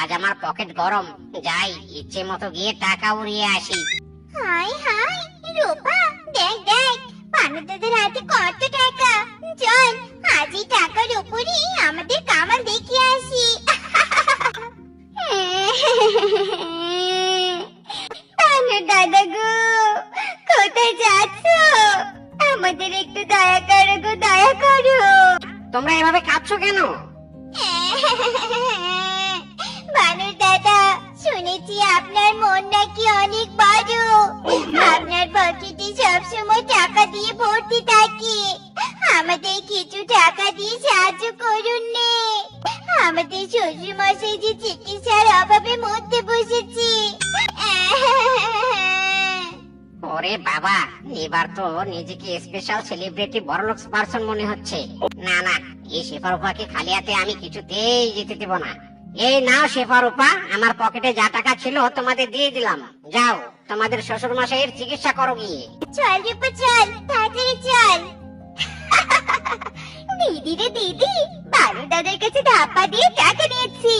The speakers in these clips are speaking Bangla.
আজ আমার পকেট গরম। যাই ইচ্ছে মতো গিয়ে টাকা উড়িয়ে আসি। হাই হাই রূপা দেখ দেখ পানুদাদের হাতে কত টাকা। চল আজ এই টাকার উপরই আমাদের কামাল দেখিয়ে আসি। পানু দাদা গো কোথায় যাচ্ছ? আমাদের একটু দয়া করো গো দয়া করো। তোমরা এভাবে কাঁদছো কেন? দাদা, শুনেছি আপনার মন নাকি অনেক বড় আপনার পকেটে সবসময় টাকা দিয়ে ভর্তি থাকে। আমাদের কিছু টাকা দিয়ে সাহায্য করুন নে। আমাদের শ্বশুর যে চিকিৎসার অভাবে মরতে বসেছি। ওরে বাবা, এবার তো নিজেকে স্পেশাল সেলিব্রিটি বড়লোক পার্সন মনে হচ্ছে। না না, এই শেফারুপাকে খালি হাতে আমি কিছুতেই যেতে দেব না। এই নাও শেফারুপা আমার পকেটে যা টাকা ছিল তোমাদের দিয়ে দিলাম। যাও তোমাদের শ্বশুর মশাইয়ের চিকিৎসা করো গিয়ে। চল রূপা চল তাড়াতাড়ি চল। দিদি রে দিদি বানু দাদার কাছে ধাপ্পা দিয়ে টাকা নিয়েছি।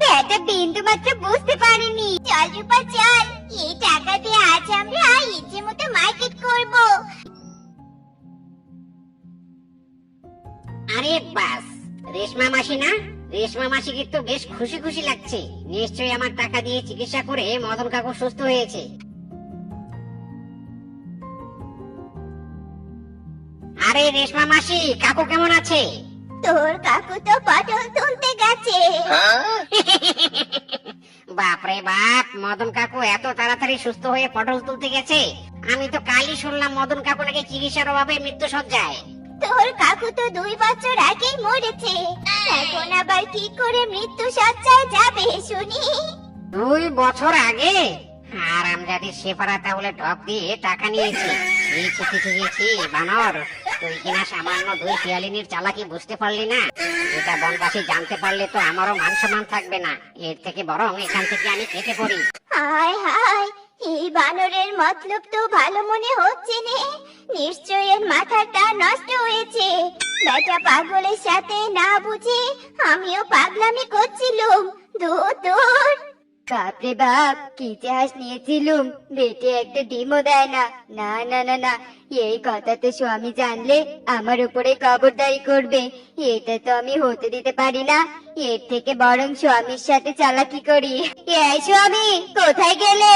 বেটা বিন্দু মাত্র বুঝতে পারেনি। চল রূপা চল এই টাকা দিয়ে আজ আমরা ইচ্ছে মতো মার্কেট করব। আরে বাস রেশমা মাসি না? রেশমা মাসিকে তো বেশ খুশি খুশি লাগছে। নিশ্চয়ই আমার টাকা দিয়ে চিকিৎসা করে মদন কাকু সুস্থ হয়েছে। আরে রেশমা মাসি কাকু কেমন আছে? তোর কাকু তো পটল তুলতে গেছে। বাপরে বাপ মদন কাকু এত তাড়াতাড়ি সুস্থ হয়ে পটল তুলতে গেছে। আমি তো কালই শুনলাম মদন কাকু নাকি চিকিৎসার অভাবে মৃত্যু সজ্জায় তোর কাকু তো দুই বছর আগেই মরেছে। এখন আবার কি করে মৃত্যু সজ্জায় যাবে শুনি? দুই বছর আগে? আর আমজাদি সেপারা তাহলে ঢপ দিয়ে টাকা নিয়েছি। দিয়েছি কিছু দিয়েছি বানর। তুই কিনা সামান্য দুই শিয়ালিনীর চালাকি বুঝতে পারলি না? এটা বনবাসী জানতে পারলে তো আমারও মান সম্মান থাকবে না। এর থেকে বরং এখান থেকে আমি কেটে পড়ি। হায় হায় এই বানরের মতলব তো ভালো মনে হচ্ছে নে। নিশ্চয় মাথাটা নষ্ট হয়েছে। বেটা পাগলের সাথে না বুঝে আমিও পাগলামি করছিলুম। দূর বাপ, কি চাষ নিয়েছিলুম। বেটে একটা ডিমও দেয় না। না না না না, এই কথা তো স্বামী জানলে আমার উপরে খবরদারি করবে। এটা তো আমি হতে দিতে পারি না। এর থেকে বরং স্বামীর সাথে চালাকি করি। এই স্বামী, কোথায় গেলে?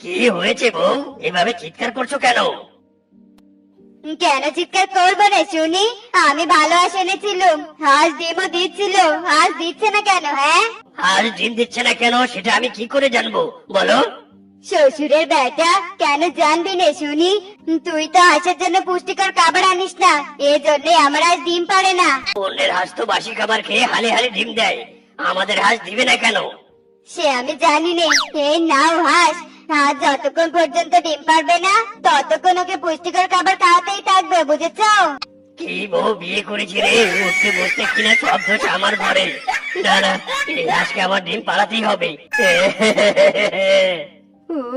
কি হয়েছে বউ? এভাবে চিৎকার করছ কেন? কেন চিৎকার করব না শুনি? আমি ভালো আশ এনেছিলুম হাঁস ডিমও দিচ্ছিল। হাঁস দিচ্ছে না কেন হ্যাঁ? আর ডিম দিচ্ছে না কেন সেটা আমি কি করে জানব? বলো। শ্বশুরের বেটা কেন জানবি না শুনি? তুই তো হাঁসের জন্য পুষ্টিকর খাবার আনিস না। এই জন্য আমার আজ ডিম পারে না। অন্যের হাঁস তো বাসি খাবার খেয়ে হালে হালে ডিম দেয়। আমাদের হাঁস দিবে না কেন? সে আমি জানি নে। এই নাও হাঁস। হাঁস যতক্ষণ পর্যন্ত ডিম পারবে না ততক্ষণ ওকে পুষ্টিকর খাবার খাওয়াতেই থাকবে বুঝেছ? কি বউ বিয়ে করেছি রে? উঠতে বসতে কিনা সব দোষ আমার ঘরে। না না হাঁসকে আমার ডিম পাড়াতেই হবে।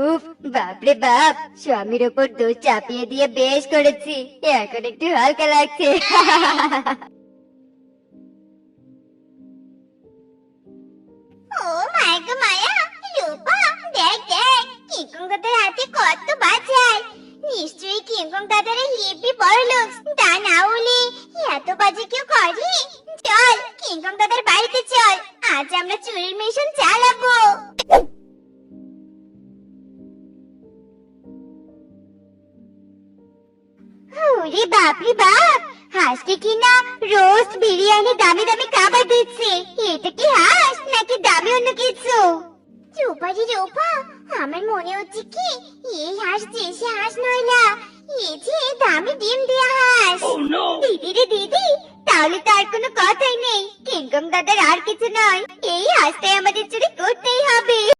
উফ বাপরে বাপ স্বামীর ওপর দোষ চাপিয়ে দিয়ে বেশ করেছি। এখন একটু হালকা লাগছে। দাদার হেবি বড় লোক তা না হলে এত বাজে কেউ করে? চল কিংকং দাদার বাড়িতে চল। আজ আমরা চুরির মিশন চালাবো। ওরে বাপরে বাপ হাঁসকে কিনা রোস্ট বিরিয়ানি দামি দামি খাবার দিচ্ছে। এটা কি হাঁস নাকি দামি অন্য কিছু? চোপারি রোপা আমার মনে হচ্ছে কি, এই হাঁস দেশি হাঁস নয়লা এই যে দামি ডিম দেয়া হাঁস। Oh দিদি রে দিদি তাহলে তো আর কোনো কথাই নেই। কিংকং দাদার আর কিছু নয়। এই হাঁসটাই আমাদের চুরি করতেই হবে।